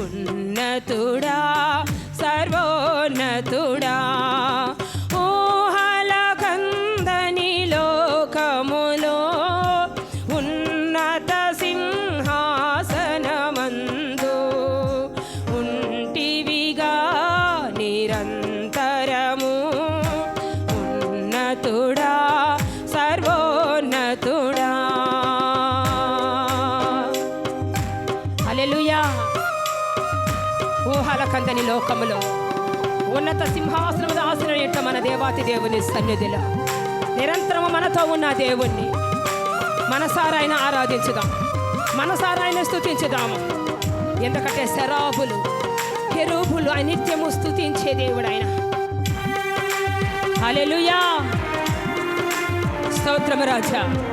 ఉన్నతుడా? Hallelujah ఊహల కందని లోకములో ఉన్నత సింహాసనము ఆసనం యొక్క మన దేవాతి దేవుని సన్నిధిలో. నిరంతరము మనతో ఉన్న దేవుణ్ణి మనసారాయన ఆరాధించుదాం. మనసారాయన స్థుతించుదాము ఎందుకంటే శరాబులు కెరూపులు అనిత్యము నిత్యము స్థుతించే దేవుడు ఆయన స్తోత్రము రాజా.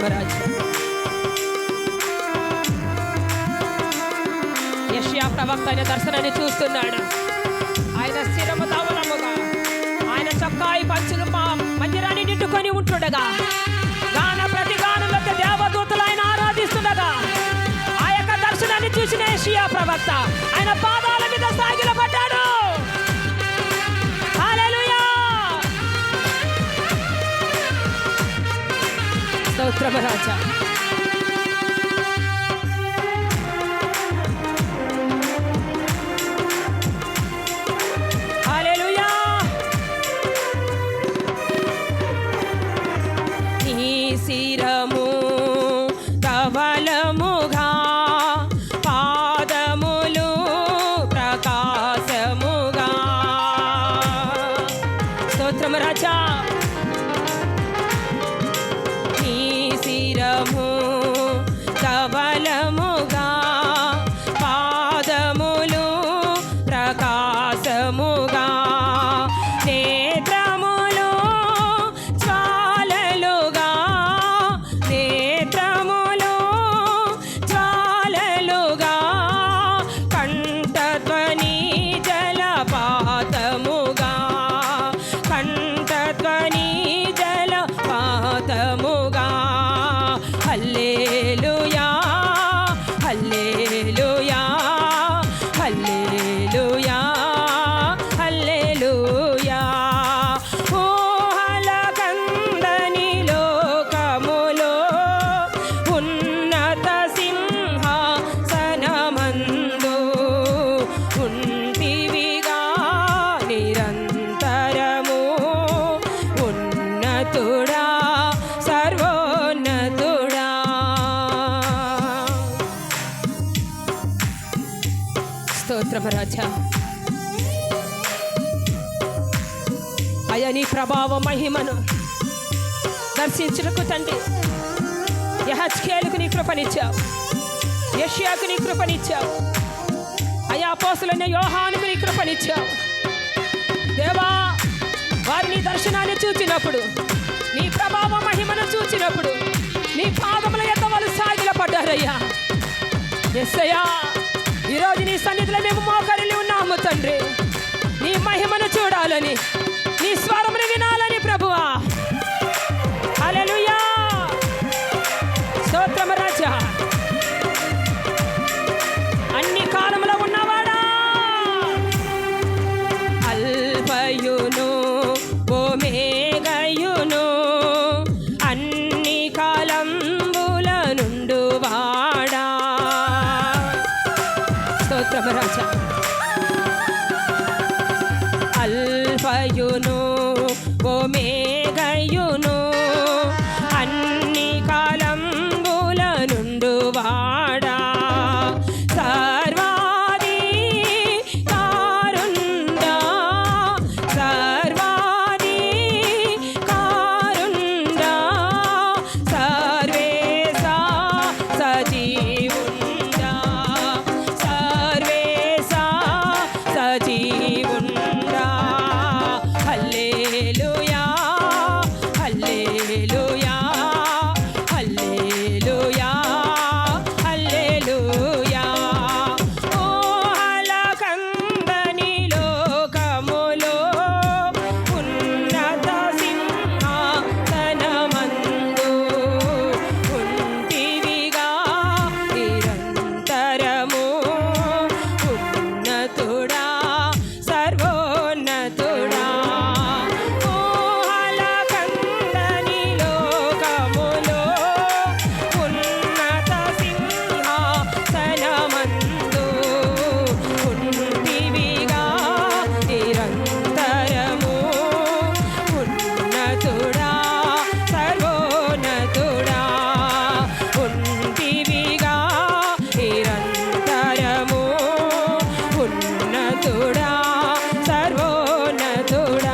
ధర్మరాజు యష్యా ప్రవక్త ఆయన దర్శనాన్ని చూస్తున్నాడు. ఆయన స్థిరము తవలముగా ఆయన చొక్కాయి పంచులు మా మందిరాన్ని నిండుకొని ఉంటుండగా గాన ప్రతి గానంలో దేవదూతలు ఆయన ఆరాధిస్తుండగా ఆ యొక్క దర్శనాన్ని చూసిన యషియా ప్రవక్త ఆయన పాద Prabhupada. ప్రభరాజా అయ్యా నీ ప్రభావ మహిమను దర్శించుటకు తండ్రి. యహజ్కేలకు నీ కృపనిచ్చావు. యష్యాకు నీ కృపనిచ్చావు. అయా పోసులైన యోహానుకు నీ కృపనిచ్చావు. దేవా వారిని దర్శనాన్ని చూచినప్పుడు నీ ప్రభావ మహిమను చూచినప్పుడు నీ పాదముల యొక్క వాళ్ళు సాగిల పడ్డారయ్యా ఎస్సయ్యా ఈరోజు నీ సన్నిధిలో మేము మోకరిల్లి ఉన్నాము తండ్రి. నీ మహిమను చూడాలని me. ¡Suscríbete!